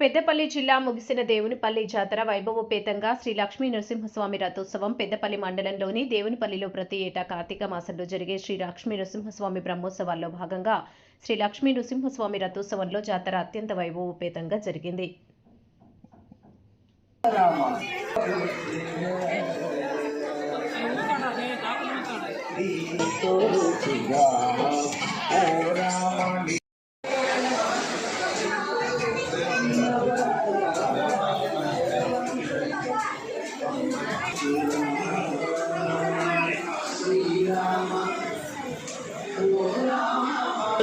పెద్దపల్లి జిల్లా ముగిసిన దేవునిపల్లి జాతర వైభవోపేతంగా శ్రీ లక్ష్మీ నరసింహస్వామి రథోత్సవం పెద్దపల్లి మండలంలోని దేవునిపల్లిలో ప్రతి ఏటా కార్తీక మాసంలో జరిగే శ్రీ లక్ష్మీ నరసింహస్వామి బ్రహ్మోత్సవాల్లో భాగంగా శ్రీ లక్ష్మీ నరసింహస్వామి రథోత్సవంలో జాతర అత్యంత వైభవోపేతంగా జరిగింది.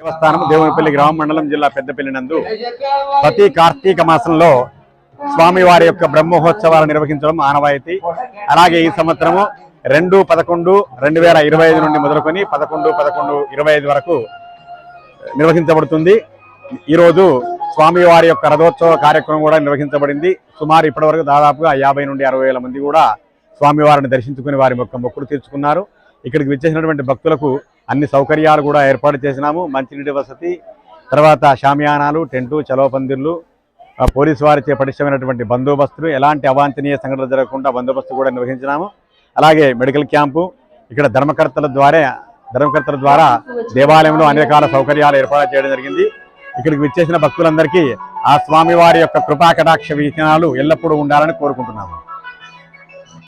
దేవస్థానం దేవునిపల్లి గ్రామ మండలం జిల్లా పెద్దపల్లి నందు ప్రతి కార్తీక మాసంలో స్వామివారి యొక్క బ్రహ్మోత్సవాలు నిర్వహించడం ఆనవాయితీ. అలాగే ఈ సంవత్సరము రెండు పదకొండు రెండు వేల ఇరవై ఐదు నుండి మొదలుకొని పదకొండు పదకొండు ఇరవై ఐదు వరకు నిర్వహించబడుతుంది. ఈరోజు స్వామివారి యొక్క రథోత్సవ కార్యక్రమం కూడా నిర్వహించబడింది. సుమారు ఇప్పటివరకు దాదాపుగా యాభై నుండి అరవై వేల మంది కూడా స్వామివారిని దర్శించుకుని వారి యొక్క మొక్కులు తీర్చుకున్నారు. ఇక్కడికి విచ్చేసినటువంటి భక్తులకు అన్ని సౌకర్యాలు కూడా ఏర్పాటు చేసినాము. మంచినీటి వసతి తర్వాత షామియానాలు టెంటు చలవ పందిర్లు పోలీసు వారిచే పటిష్టమైనటువంటి బందోబస్తులు ఎలాంటి అవాంఛనీయ సంఘటనలు జరగకుండా బందోబస్తు కూడా నిర్వహించినాము. అలాగే మెడికల్ క్యాంపు ఇక్కడ ధర్మకర్తల ద్వారా ధర్మకర్తల ద్వారా దేవాలయంలో అన్ని రకాల సౌకర్యాలు ఏర్పాటు చేయడం జరిగింది. ఇక్కడికి విచ్చేసిన భక్తులందరికీ ఆ స్వామివారి యొక్క కృపా కటాక్ష ఎల్లప్పుడూ ఉండాలని కోరుకుంటున్నాము.